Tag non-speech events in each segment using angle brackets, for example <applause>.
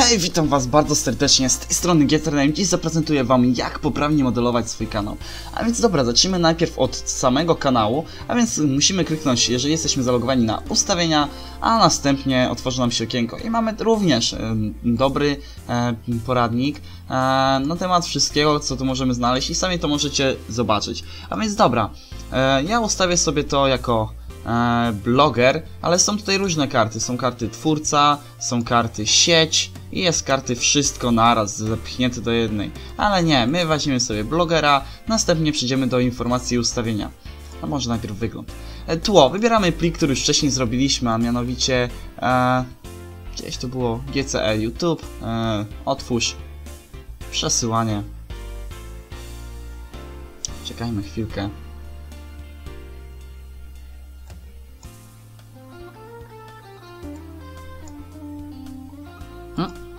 Hej, witam was bardzo serdecznie, z tej strony GeterName. Dziś zaprezentuję wam jak poprawnie modelować swój kanał. A więc dobra, zacznijmy najpierw od samego kanału, a więc musimy kliknąć, jeżeli jesteśmy zalogowani na ustawienia, a następnie otworzy nam się okienko. I mamy również e, dobry e, poradnik e, na temat wszystkiego, co tu możemy znaleźć i sami to możecie zobaczyć. A więc dobra, e, ja ustawię sobie to jako e, bloger, ale są tutaj różne karty. Są karty twórca, są karty sieć i jest karty wszystko naraz zapchnięte do jednej. Ale nie, my weźmiemy sobie blogera, następnie przejdziemy do informacji i ustawienia. A może najpierw wygląd. E, tło, wybieramy plik, który już wcześniej zrobiliśmy, a mianowicie e, gdzieś to było GCE YouTube, e, otwórz, przesyłanie. Czekajmy chwilkę.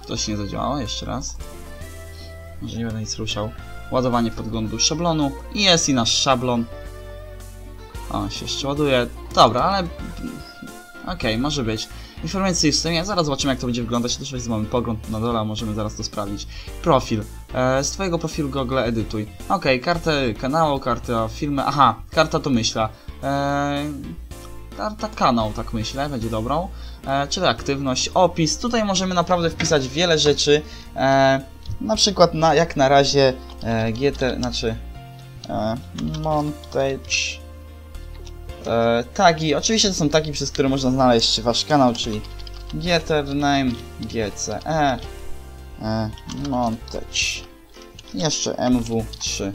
Coś nie zadziałało, jeszcze raz. Może nie będę nic ruszał. Ładowanie podglądu szablonu i jest i nasz szablon. O, się jeszcze ładuje. Dobra, ale... Okej, może być. Informacje ustawienia, zaraz zobaczymy jak to będzie wyglądać. Też mamy pogląd na dole, możemy zaraz to sprawdzić. Profil. E, z twojego profilu Google edytuj. Okej, kartę kanału, kartę filmy. Aha, karta to myśla. E, karta kanał, tak myślę, będzie dobrą. E, czyli aktywność, opis. Tutaj możemy naprawdę wpisać wiele rzeczy. E, na przykład na, jak na razie e, GT, znaczy e, montage e, tagi. Oczywiście to są tagi, przez które można znaleźć wasz kanał, czyli getername, gce, e, montage, jeszcze mw3.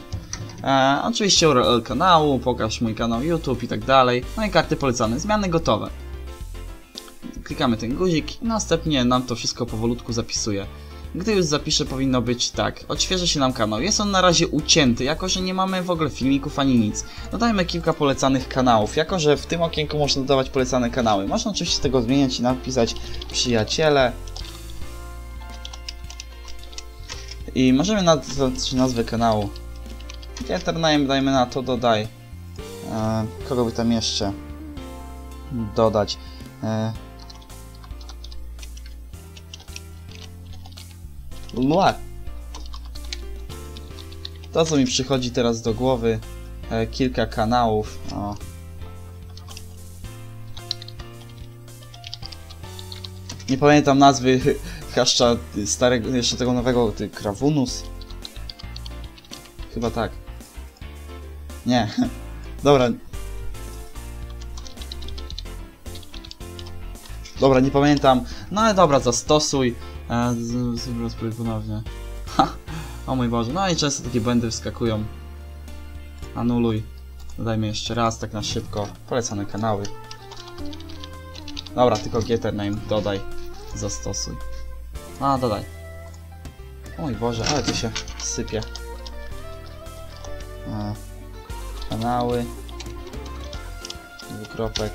E, oczywiście URL kanału, pokaż mój kanał YouTube i tak dalej. No i karty polecane, zmiany gotowe. Klikamy ten guzik i następnie nam to wszystko powolutku zapisuje. Gdy już zapiszę powinno być tak, odświeży się nam kanał. Jest on na razie ucięty, jako że nie mamy w ogóle filmików ani nic. Dodajmy kilka polecanych kanałów, jako że w tym okienku można dodawać polecane kanały. Można oczywiście tego zmieniać i napisać przyjaciele. I możemy nadać nazwę kanału. Getername dajmy na to, dodaj. E, kogo by tam jeszcze dodać? E. To co mi przychodzi teraz do głowy, e, kilka kanałów. O. Nie pamiętam nazwy <laughs> haszcza starego, jeszcze tego nowego, ty, Krawunus? Chyba tak. Nie. Dobra. Dobra, nie pamiętam. No ale dobra, zastosuj. A, sobie spróbuj ponownie. Ha! O mój Boże, no i często takie błędy wskakują. Anuluj. Dodajmy jeszcze raz, tak na szybko. Polecane kanały. Dobra, tylko getername dodaj. Zastosuj. A, dodaj. O mój Boże, ale tu się sypie. A, kanały. Dwukropek.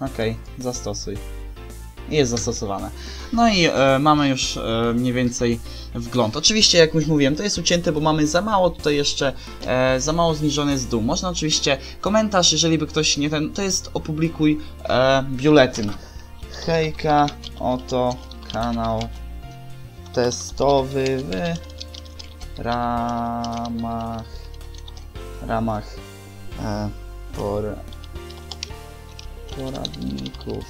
Ok, zastosuj. Jest zastosowane. No i e, mamy już e, mniej więcej wgląd. Oczywiście, jak już mówiłem, to jest ucięte, bo mamy za mało tutaj jeszcze, e, za mało zniżony jest dół. Można oczywiście komentarz, jeżeli by ktoś nie ten, to jest opublikuj e, biuletyn. Hejka, oto kanał testowy ramach. Ramach e, por poradników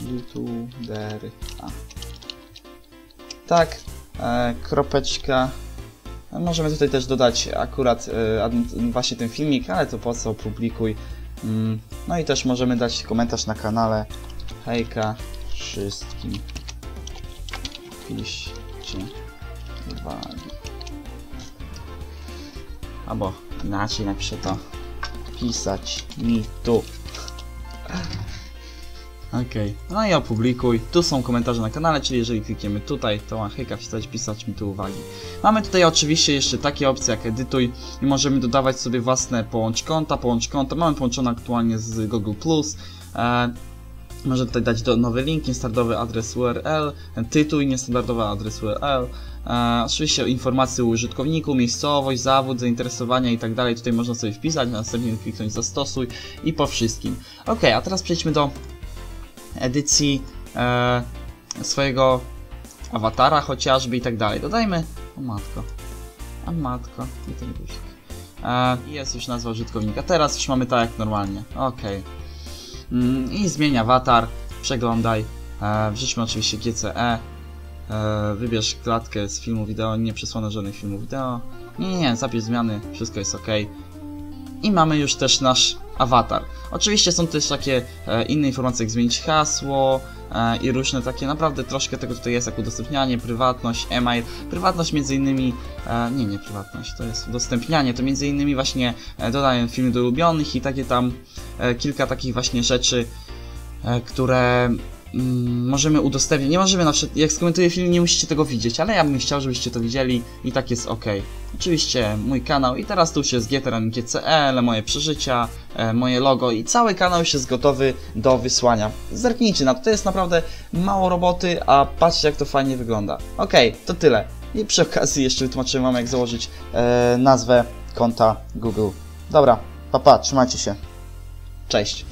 youtubery A. tak e, kropeczka. Możemy tutaj też dodać akurat e, właśnie ten filmik ale to po co publikuj. Mm, no i też możemy dać komentarz na kanale. Hejka wszystkim. Piszcie uwagi albo inaczej napiszę to pisać mi tu okay. no i opublikuj. Tu są komentarze na kanale, czyli jeżeli klikniemy tutaj, to hejka wstać, pisać mi tu uwagi. Mamy tutaj oczywiście jeszcze takie opcje jak edytuj i możemy dodawać sobie własne połącz konta, połącz konta. Mamy połączone aktualnie z Google+. E, może tutaj dać do, nowy link, niestandardowy adres URL, tytuł i niestandardowy adres URL. E, oczywiście informacje o użytkowniku, miejscowość, zawód, zainteresowania itd. Tak tutaj można sobie wpisać, następnie kliknąć zastosuj i po wszystkim. Ok, a teraz przejdźmy do edycji e, swojego awatara chociażby i tak dalej. Dodajmy... O matko. A matko. I ten guzik. E, jest już nazwa użytkownika. Teraz już mamy tak jak normalnie. Okej. Mm, I zmień awatar. Przeglądaj. E, wrzućmy oczywiście GCE. E, wybierz klatkę z filmu wideo. Nie przesłano żadnych filmów wideo. Nie, nie, nie. Zapisz zmiany. Wszystko jest ok. I mamy już też nasz awatar. Oczywiście są też takie e, inne informacje, jak zmienić hasło e, i różne takie, naprawdę troszkę tego tutaj jest, jak udostępnianie, prywatność, e-mail. Prywatność między innymi, e, nie, nie prywatność, to jest udostępnianie, to między innymi właśnie e, dodaję filmy do ulubionych i takie tam e, kilka takich właśnie rzeczy, e, które mm, możemy udostępnić. Nie możemy na przykład, jak skomentuję film, nie musicie tego widzieć, ale ja bym chciał, żebyście to widzieli i tak jest ok. Oczywiście mój kanał i teraz tu już jest GTRN GCL, moje przeżycia, e, moje logo i cały kanał już jest gotowy do wysłania. Zerknijcie na to, to jest naprawdę mało roboty, a patrzcie jak to fajnie wygląda. Ok, to tyle. I przy okazji jeszcze wytłumaczyłem wam jak założyć e, nazwę konta Google. Dobra, papa, trzymajcie się. Cześć.